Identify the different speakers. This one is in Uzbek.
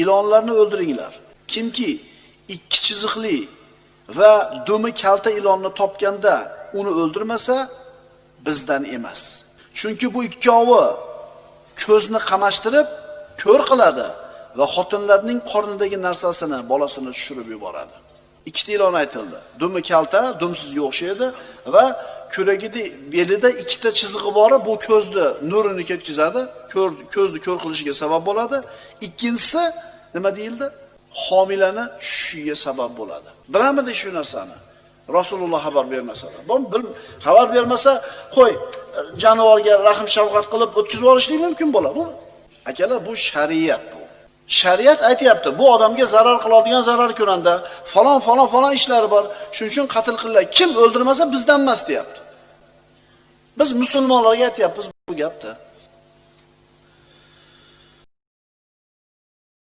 Speaker 1: ilonlarni o'ldiringlar. Kimki ikki chiziqli va dumi kalta ilonni topganda uni o'ldirmasa, bizdan emas. Chunki bu ikkovi ko'zni qamashtirib, ko'r qiladi va xotinlarning qornidagi narsasini, bolasini tushirib yuboradi. Ikkita ilon aytildi. Dumi kalta, dumsizga o'xshaydi va kuragida belida ikkita chizig'i bor, bu ko'zni nurini ketkazadi, ko'zni ko'r qilishiga sabab bo'ladi. Ikkinchisi nima deyildi? Homilani tushishiga sabab bo'ladi. Bilamidi shu narsani? Rasululloh xabar bermasalar. Bu xabar bermasa, qo'y jonivorga rahm shafqat qilib o'tkazib yuborishlik mumkin bo'ladi. Bu akalar bu shariat bu. Shariat aytyapti, bu odamga zarar qiladigan zarar ko'randa falon falon falon ishlari bor. Shuning uchun qatl qilinglar. Kim o'ldirmasa bizdan emas deyapti. Biz musulmonlarga aytyapmiz bu gapni.